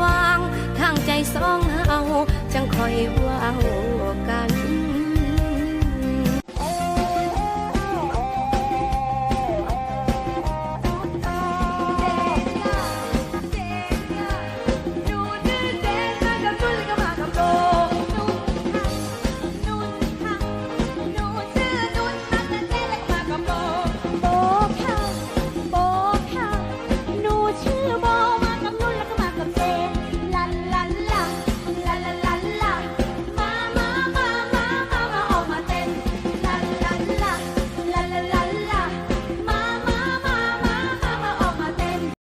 วางทางใจสองเฮาจังคอยว้าว